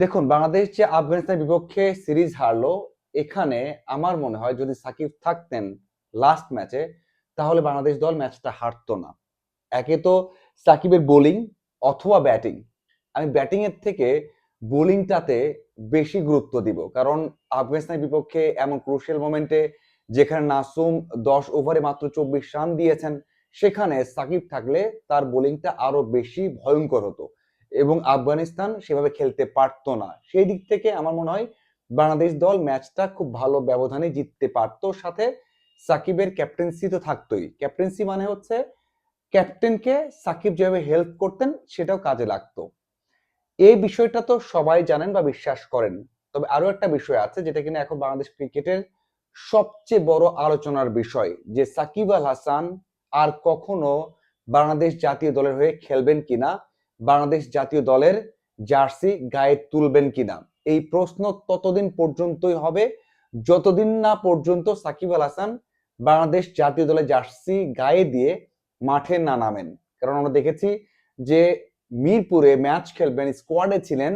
দেখুন, বাংলাদেশ যে আফগানিস্তানের বিপক্ষে সিরিজ হারলো, এখানে আমার মনে হয় যদি সাকিব থাকতেন লাস্ট ম্যাচে তাহলে বাংলাদেশ দল ম্যাচটা হারতো না। একে তো সাকিবের বোলিং অথবা ব্যাটিং আমি ব্যাটিং এর থেকে বোলিংটাতে বেশি গুরুত্ব দিব, কারণ আফগানিস্তানের বিপক্ষে এমন ক্রুশিয়াল মোমেন্টে যেখানে নাসুম দশ ওভারে মাত্র চব্বিশ রান দিয়েছেন, সেখানে সাকিব থাকলে তার বোলিংটা আরও বেশি ভয়ঙ্কর হতো। এবং আফগানিস্তান সেভাবে খেলতে পারতো না। সেই দিক থেকে আমার মনে হয় বাংলাদেশ দল ম্যাচটা খুব ভালো ব্যবধানে জিততে পারতো। সাথে সাকিবের ক্যাপ্টেন্সি তো থাকতোই। ক্যাপ্টেন্সি মানে হচ্ছে ক্যাপ্টেনকে সাকিব যেভাবে হেল্প করতেন সেটাও কাজে লাগতো। এই বিষয়টা তো সবাই জানেন বা বিশ্বাস করেন। তবে আরও একটা বিষয় আছে যেটা কিনা এখন বাংলাদেশ ক্রিকেটের সবচেয়ে বড় আলোচনার বিষয় যে সাকিব আল হাসান আর কখনো বাংলাদেশ জাতীয় দলের হয়ে খেলবেন কিনা বাংলাদেশ জাতীয় দলের জার্সি গায়ে তুলবেন কিনা? এই প্রশ্ন ততদিন পর্যন্তই হবে। যতদিন না পর্যন্ত সাকিব আল হাসান বাংলাদেশ জাতীয় দলের জার্সি গায়ে দিয়ে মাঠে না নামেন। কারণ আমরা দেখেছি যে মিরপুরে ম্যাচ খেলবেন, স্কোয়াডে ছিলেন,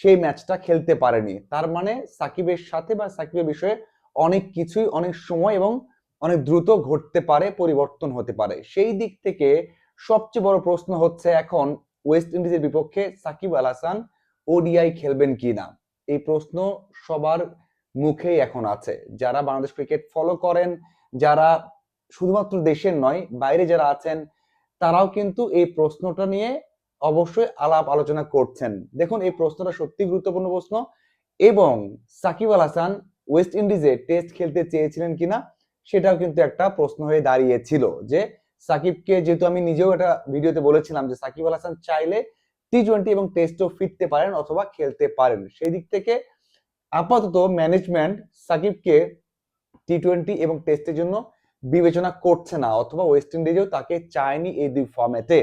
সেই ম্যাচটা খেলতে পারেনি। তার মানে সাকিবের সাথে বা সাকিবের বিষয়ে অনেক কিছুই, অনেক সময় এবং অনেক দ্রুত ঘটতে পারে, পরিবর্তন হতে পারে। সেই দিক থেকে সবচেয়ে বড় প্রশ্ন হচ্ছে এখন ওয়েস্ট ইন্ডিজের বিপক্ষে সাকিব আল হাসান ওডিআই খেলবেন কিনা এই প্রশ্ন সবার মুখেই এখন আছে। যারা বাংলাদেশ ক্রিকেট ফলো করেন, যারা শুধুমাত্র দেশের নয়, বাইরে যারা আছেন, তারাও কিন্তু এই প্রশ্নটা নিয়ে অবশ্যই আলাপ আলোচনা করছেন। দেখুন, এই প্রশ্নটা সত্যি গুরুত্বপূর্ণ প্রশ্ন। এবং সাকিব আল হাসান ওয়েস্ট ইন্ডিজে টেস্ট খেলতে চেয়েছিলেন কিনা সেটাও কিন্তু একটা প্রশ্ন হয়ে দাঁড়িয়েছিল যে সাকিবকে যেহেতু আমি নিজেও একটা ভিডিওতে বলেছিলাম যে সাকিব আল হাসান চাইলে টি টোয়েন্টি এবং টেস্টও ফিরতে পারেন অথবা খেলতে পারেন। সেই দিক থেকে আপাতত ম্যানেজমেন্ট সাকিবকে টি টোয়েন্টি এবং টেস্টের জন্য বিবেচনা করছে না অথবা ওয়েস্ট ইন্ডিজেও তাকে চায়নি এই দুই ফর্মেটে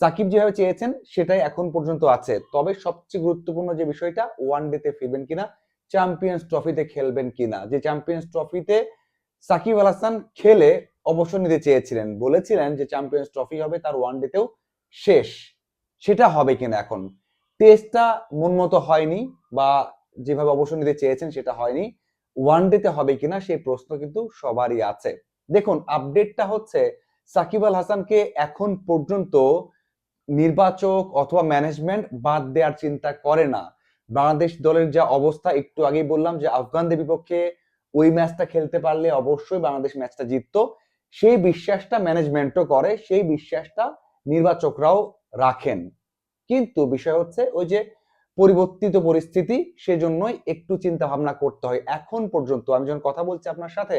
সাকিব যেভাবে চেয়েছেন সেটাই এখন পর্যন্ত আছে। তবে সবচেয়ে গুরুত্বপূর্ণ যে বিষয়টা ওয়ান ডেতে ফিরবেন কিনা চ্যাম্পিয়ন্স ট্রফিতে খেলবেন কিনা, যে চ্যাম্পিয়ন্স ট্রফিতে সাকিব আল হাসান খেলে অবসর নিতে চেয়েছিলেন। বলেছিলেন যে চ্যাম্পিয়ন্স ট্রফি হবে, তার ওয়ান ডেতেও শেষ। সেটা হবে কিনা এখন? টেস্টটা মন মতো হয়নি বা যেভাবে অবসর নিতে চেয়েছেন সেটা হয়নি। ওয়ান ডেতে হবে কিনা সেই প্রশ্ন কিন্তু সবারই আছে। দেখুন আপডেটটা হচ্ছে সাকিব আল হাসানকে এখন পর্যন্ত নির্বাচক অথবা ম্যানেজমেন্ট বাদ দেওয়ার চিন্তা করে না। বাংলাদেশ দলের যা অবস্থা, একটু আগেই বললাম যে আফগানদের বিপক্ষে ওই ম্যাচটা খেলতে পারলে অবশ্যই বাংলাদেশ ম্যাচটা জিততো। সেই বিশ্বাসটা ম্যানেজমেন্টও করে, সেই বিশ্বাসটা নির্বাচকরাও রাখেন। কিন্তু বিষয় হচ্ছে ওই যে পরিবর্তিত পরিস্থিতি, সেজন্যই একটু চিন্তা ভাবনা করতে হয়। এখন পর্যন্ত আমি যখন কথা বলছি আপনার সাথে,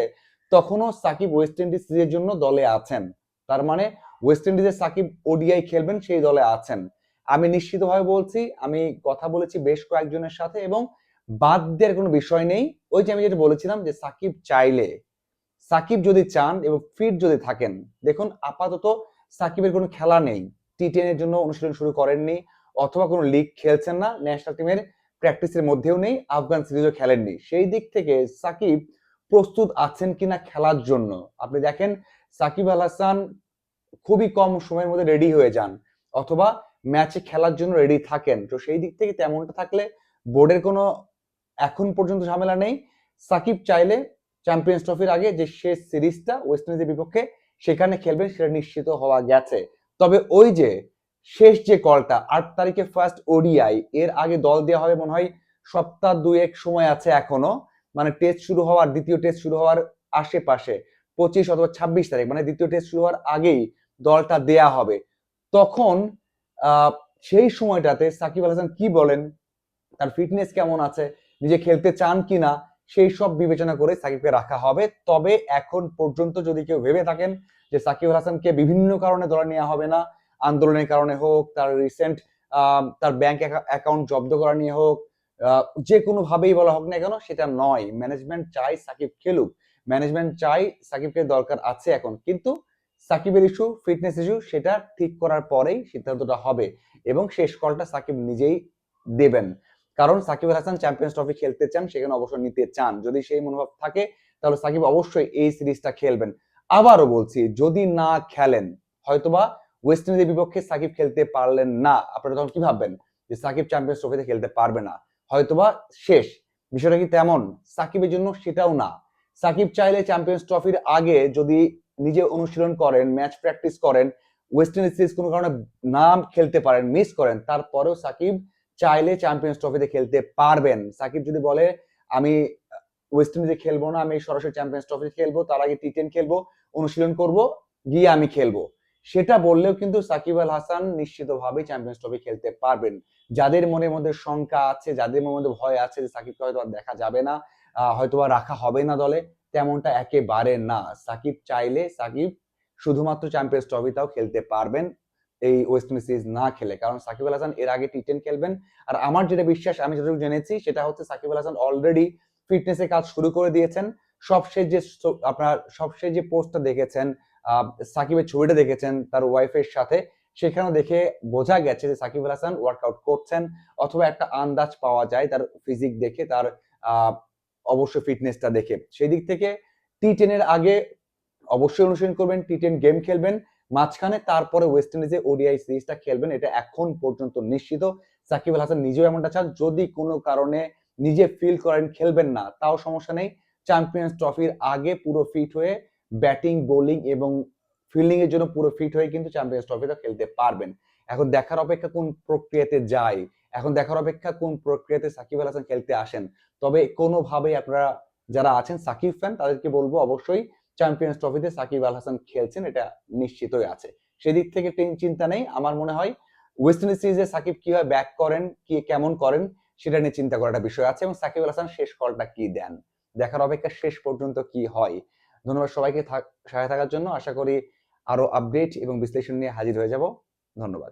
তখনও সাকিব ওয়েস্ট ইন্ডিজ সিরিজের জন্য দলে আছেন। তার মানে ওয়েস্ট ইন্ডিজের সাকিব ওডিআই খেলবেন, সেই দলে আছেন। আমি নিশ্চিতভাবে বলছি, আমি কথা বলেছি বেশ কয়েকজনের সাথে এবং বাদ দেওয়ার কোনো বিষয় নেই। ওই যে আমি যেটা বলেছিলাম যে সাকিব চাইলে, সাকিব যদি চান এবং ফিট যদি থাকেন, দেখুন আপাতত সাকিবের কোনো খেলা নেই। টি টেনের জন্য অনুশীলন শুরু করেননি অথবা কোনো লিগ খেলছেন না ন্যাশনাল টিমের প্র্যাকটিসের মধ্যেও নেই, আফগান সিরিজও খেলেননি। সেই দিক থেকে সাকিব প্রস্তুত আছেন কিনা খেলার জন্য। আপনি দেখেন সাকিব আল হাসান খুবই কম সময়ের মধ্যে রেডি হয়ে যান অথবা ম্যাচে খেলার জন্য রেডি থাকেন। তো সেই দিক থেকে তেমনটা থাকলে বোর্ডের কোনো এখন পর্যন্ত ঝামেলা নেই। সাকিব চাইলে চ্যাম্পিয়ন্স ট্রফির আগে যে শেষ সিরিজটা ওয়েস্ট ইন্ডিজের বিপক্ষে সেখানে খেলবেন সেটা নিশ্চিত হওয়া গেছে। তবে ওই যে শেষ যে কলটা আট তারিখে ফার্স্ট ওডিআই এর আগে দল দেওয়া হবে মনে হয় সপ্তাহ দুই এক সময় আছে এখনও। মানে টেস্ট শুরু হওয়ার, দ্বিতীয় টেস্ট শুরু হওয়ার আশেপাশে পঁচিশ অথবা ছাব্বিশ তারিখ মানে দ্বিতীয় টেস্ট শুরু হওয়ার আগেই দলটা দেয়া হবে। তখন সেই সময়টাতে সাকিব আল হাসান কি বলেন? তার ফিটনেস কেমন আছে? নিজে খেলতে চান কিনা, সেই সব বিবেচনা করে সাকিবকে রাখা হবে। তবে এখন পর্যন্ত যদি কেউ ভেবে থাকেন যে সাকিব হাসানকে বিভিন্ন কারণে দলে নেওয়া হবে না, আন্দোলনের কারণে হোক, তার রিসেন্ট তার ব্যাংক অ্যাকাউন্ট জব্দ করা নিয়ে হোক যে কোনো ভাবেই বলা হোক না কেন, সেটা নয়। ম্যানেজমেন্ট চাই সাকিব খেলুক। ম্যানেজমেন্ট চাই সাকিবকে দরকার আছে এখন। কিন্তু সাকিবের ইস্যু ফিটনেস ইস্যু সেটা ঠিক করার পরেই সিদ্ধান্তটা হবে এবং শেষ কলটা সাকিব নিজেই দেবেন। কারণ সাকিব আল হাসান চ্যাম্পিয়ন্স ট্রফি খেলতে চান, সেখানে অবসর নিতে চান। যদি সেই মনোভাব থাকে, তাহলে সাকিব অবশ্যই এই সিরিজটা খেলবেন। আবারও বলছি, যদি না খেলেন, হয়তোবা ওয়েস্ট ইন্ডিজের বিপক্ষে সাকিব খেলতে পারলেন না। আপনারা তখন কি ভাববেন? যে সাকিব চ্যাম্পিয়ন্স ট্রফিতে খেলতে পারবে না। হয়তোবা শেষ। বিষয়টা কি তেমন? সাকিবের জন্য সেটাও না। সাকিব চাইলে চ্যাম্পিয়ন্স ট্রফির আগে যদি নিজে অনুশীলন করেন ম্যাচ প্র্যাকটিস করেন ওয়েস্ট ইন্ডিজ সিরিজ কোনো কারণে নাম খেলতে পারেন মিস করেন, তারপরেও সাকিব চাইলে চ্যাম্পিয়ন্স ট্রফিতে খেলতে পারবেন। সাকিব যদি বলে, আমি ওয়েস্ট ইন্ডিজে খেলব না, আমি সরাসরি চ্যাম্পিয়ন্স ট্রফি খেলব, তার আগে টি টেন খেলব, অনুশীলন করব, গিয়ে আমি খেলব। সেটা বললেও কিন্তু সাকিব আল হাসান নিশ্চিতভাবেই চ্যাম্পিয়ন্স ট্রফি খেলতে পারবেন। যাদের মনের মধ্যে শঙ্কা আছে, যাদের মনের মধ্যে ভয় আছে যে সাকিবকে হয়তো আর দেখা যাবে না হয়তো আর রাখা হবে না দলে, তেমনটা একেবারে না। সাকিব চাইলে, সাকিব শুধুমাত্র চ্যাম্পিয়ন্স ট্রফিটাও খেলতে পারবেন। এই ওয়েস্ট ইন্ডিজ সিরিজ না খেলে। কারণ সাকিব আল হাসান এর আগে টি টেন খেলবেন। আর আমার যেটা বিশ্বাস, আমি যেটুকু জেনেছি, সেটা হচ্ছে সাকিব আল হাসান অলরেডি ফিটনেসের কাজ শুরু করে দিয়েছেন। সবশেষ যে আপনার সবশেষ যে পোস্টটা দেখেছেন সাকিবের ছবিটা দেখেছেন, তার ওয়াইফের সাথে সেখানে দেখে বোঝা গেছে যে সাকিব আল হাসান ওয়ার্কআউট করছেন, অথবা একটা আন্দাজ পাওয়া যায় তার ফিজিক দেখে, তার অবশ্য ফিটনেসটা দেখে। সেই দিক থেকে টি টেনের আগে অবশ্যই অনুশীলন করবেন টি টেন গেম খেলবেন। মাঝখানে তারপরে ওয়েস্ট ইন্ডিজে ওডিআই সিরিজটা খেলবেন, এটা এখন পর্যন্ত নিশ্চিত। সাকিব আল হাসান নিজেও এমনটা চান, যদি কোনো কারণে নিজে ফিল করেন খেলবেন না, তাও সমস্যা নেই। চ্যাম্পিয়ন্স ট্রফির আগে পুরো ফিট হয়ে ব্যাটিং বোলিং এবং ফিল্ডিং এর জন্য পুরো ফিট হয়ে কিন্তু চ্যাম্পিয়ন্স ট্রফিটা খেলতে পারবেন। এখন দেখার অপেক্ষা কোন প্রক্রিয়াতে যায়? এখন দেখার অপেক্ষা কোন প্রক্রিয়াতে সাকিব আল হাসান খেলতে আসেন? তবে কোনোভাবেই আপনারা যারা আছেন, সাকিব ফ্যান তাদেরকে বলব অবশ্যই চ্যাম্পিয়ন্স ট্রফিতে সাকিব আল হাসান খেলছেন, এটা নিশ্চিতই আছে। সেদিক থেকে চিন্তা নেই, আমার মনে হয় ওয়েস্ট ইন্ডিজ সিরিজে সাকিব কীভাবে ব্যাক করেন, কি কেমন করেন, সেটা নিয়ে চিন্তা করার একটা বিষয় আছে এবং সাকিব আল হাসান শেষ কলটা কি দেন? দেখার অপেক্ষা শেষ পর্যন্ত কি হয়? ধন্যবাদ সবাইকে সাথে থাকার জন্য, আশা করি আরও আপডেট এবং বিশ্লেষণ নিয়ে হাজির হয়ে যাব। ধন্যবাদ।